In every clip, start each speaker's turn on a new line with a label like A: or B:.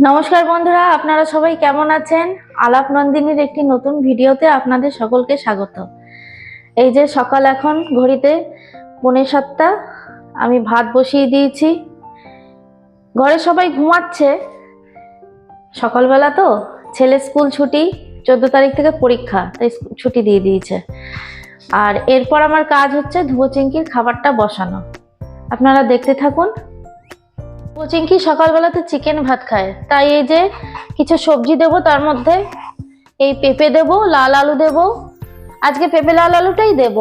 A: নমস্কার বন্ধুরা, আপনারা সবাই কেমন আছেন? আলাপ নন্দিনীর একটি নতুন ভিডিওতে আপনাদের সকলকে স্বাগত। এই যে সকাল এখন, ঘড়িতে পৌনে সাতটা, আমি ভাত বসিয়ে দিয়েছি। ঘরে সবাই ঘুমাচ্ছে। সকালবেলা তো, ছেলে স্কুল ছুটি, চোদ্দ তারিখ থেকে পরীক্ষা, তাই ছুটি দিয়ে দিয়েছে। আর এরপর আমার কাজ হচ্ছে ধুবো চিংকির খাবারটা বসানো। আপনারা দেখতে থাকুন। চিংকি সকালবেলাতে চিকেন ভাত খায়। তাই এই যে কিছু সবজি দেবো, তার মধ্যে এই পেঁপে দেব, লাল আলু দেব, আজকে পেঁপে লাল আলুটাই দেব,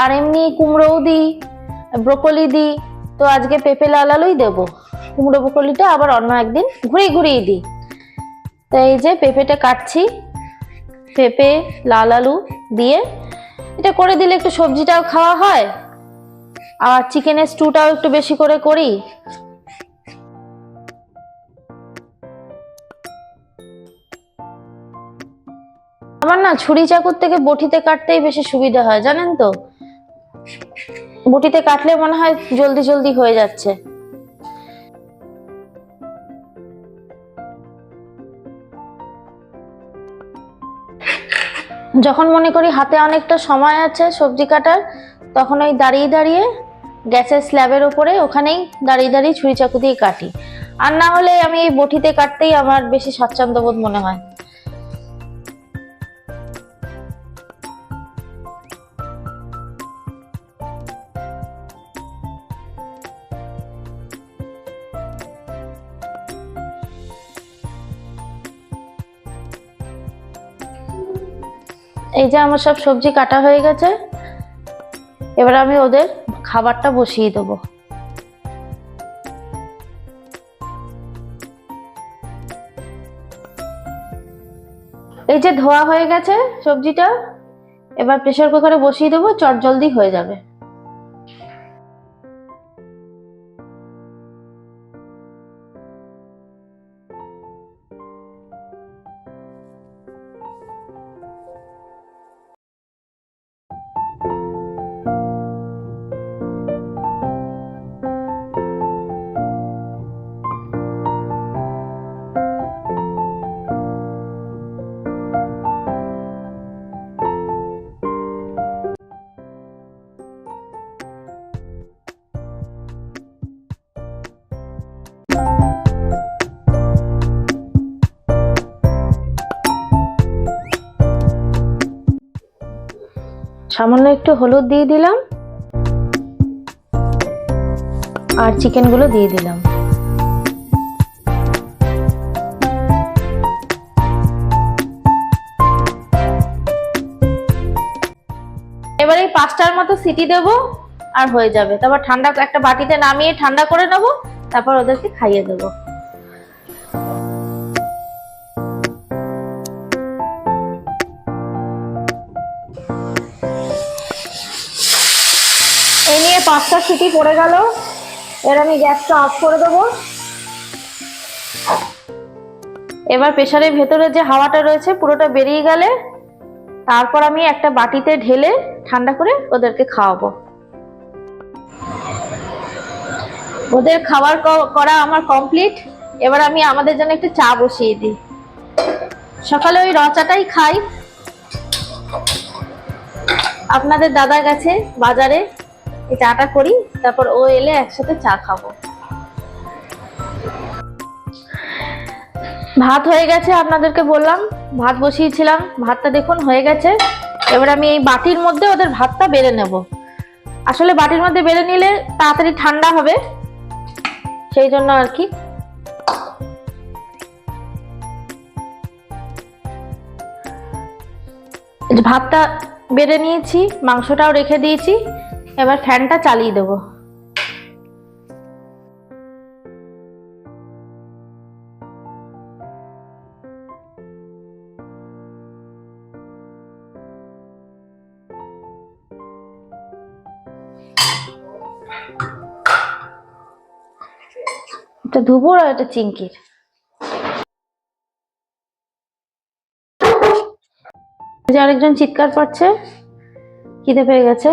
A: আর এমনি কুমড়োও দিই, ব্রোকলি দিই, তো আজকে পেঁপে লাল আলুই দেব। কুমড়ো ব্রোকলিটা আবার অন্য একদিন ঘুরিয়ে ঘুরিয়ে দিই। তো এই যে পেঁপেটা কাটছি, পেঁপে, লাল আলু দিয়ে, এটা করে দিলে একটু সবজিটাও খাওয়া হয়, আর চিকেনের স্টুটাও একটু বেশি করে করি। আমার না ছুরি চাকুর থেকে বটিতে কাটতেই বেশি সুবিধা হয়, জানেন তো? বটিতে কাটলে মনে হয় জলদি জলদি হয়ে যাচ্ছে। যখন মনে করি হাতে অনেকটা সময় আছে সবজি কাটার, তখন ওই দাঁড়িয়ে দাঁড়িয়ে গ্যাসের স্ল্যাবের উপরে ওখানেই দাঁড়িয়ে দাঁড়িয়ে ছুরি চাকু দিয়ে কাটি। আর না হলে আমি এই বটিতে কাটতেই আমার বেশি স্বাচ্ছন্দ্য বোধ মনে হয়। এই যে আমার সব সবজি কাটা হয়ে গেছে, এবার আমি ওদের খাবারটা বসিয়ে দেবো। এই যে ধোয়া হয়ে গেছে সবজিটা, এবার প্রেশার কুকারে বসিয়ে দেবো চট জলদি হয়ে যাবে। সামান্য একটু হলুদ দিয়ে দিলাম। আর চিকেনগুলো দিয়ে দিলাম। এবার এই পাঁচটার মতো সিটি দেবো আর হয়ে যাবে। তারপর ঠান্ডা একটা বাটিতে নামিয়ে ঠান্ডা করে নেব। তারপর ওদেরকে খাইয়ে দেবো। এই নিয়ে পাঁচটা সিটি পড়ে গেল। এবার আমি গ্যাসটা অফ করে দেবো। এবার প্রেশারের ভেতরে যে হাওয়াটা রয়েছে, পুরোটা বেরিয়ে গেলে তারপর আমি একটা বাটিতে ঢেলে ঠান্ডা করে ওদেরকে খাওয়াবো। ওদের খাবার করা আমার কমপ্লিট। এবার আমি আমাদের জন্য একটু চা বসিয়ে দিই। সকালে ওই র চাটাই খাই। আপনাদের দাদার কাছে, বাজারে। এই চাটা করি, তারপর ও এলে একসাথে চা খাব। ভাত হয়ে গেছে আপনাদেরকে বললাম, ভাত বসিয়েছিলাম, ভাতটা দেখুন হয়ে গেছে। এবার আমি এই বাটির মধ্যে ওদের ভাতটা বেড়ে নেব। আসলে বাটির মধ্যে বেড়ে নিলে তাড়াতাড়ি ঠান্ডা হবে, সেই জন্য আর কি। ভাতটা বেড়ে নিয়েছি, মাংসটাও রেখে দিয়েছি। এবার ফ্যানটা চালিয়ে দেবো। এটা আর এটা চিংকির। আরেকজন চিৎকার পাচ্ছে খিদে পেয়ে গেছে।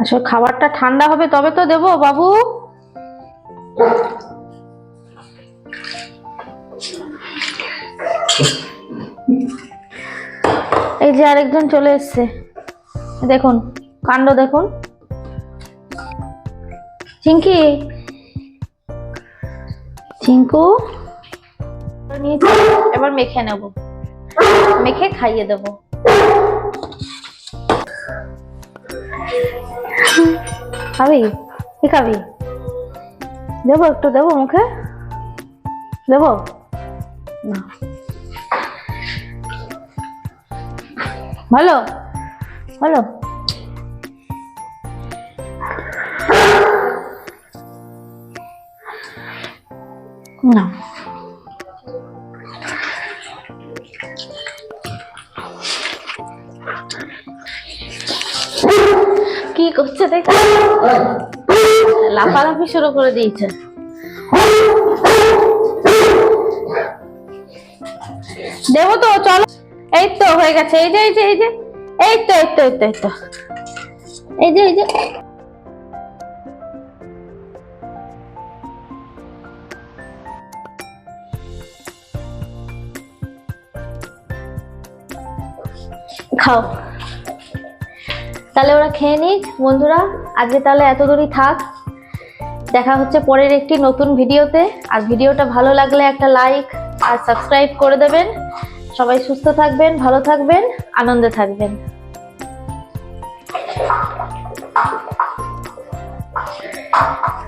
A: আসলে খাবারটা ঠান্ডা হবে, তবে তো দেবো বাবু। এই যে আরেকজন চলে এসছে। দেখুন, কাণ্ড দেখুন। চিঙ্কি চিঙ্কু এবার মেখে নেব। মেখে খাইয়ে দেব। খাবি? কি খাবি? দেবো একটু দেবো মুখে? দেবো? ভালো? ভালো? না। কি করছে দেখ। লাফালাফি শুরু করে দিয়েছে। দেবো তো, চলো। এই তো, হয়ে গেছে। এই যে এই যে এই যে। এই তো এই তো এই তো এই তো। এই যে এই যে। খাও। তাহলে ওরা খেয়ে নিক। বন্ধুরা, আজকে তাহলে এত দূরই থাক। দেখা হচ্ছে পরের একটি নতুন ভিডিওতে। আর ভিডিওটা ভালো লাগলে একটা লাইক আর সাবস্ক্রাইব করে দেবেন। সবাই সুস্থ থাকবেন, ভালো থাকবেন, আনন্দে থাকবেন। Thank you.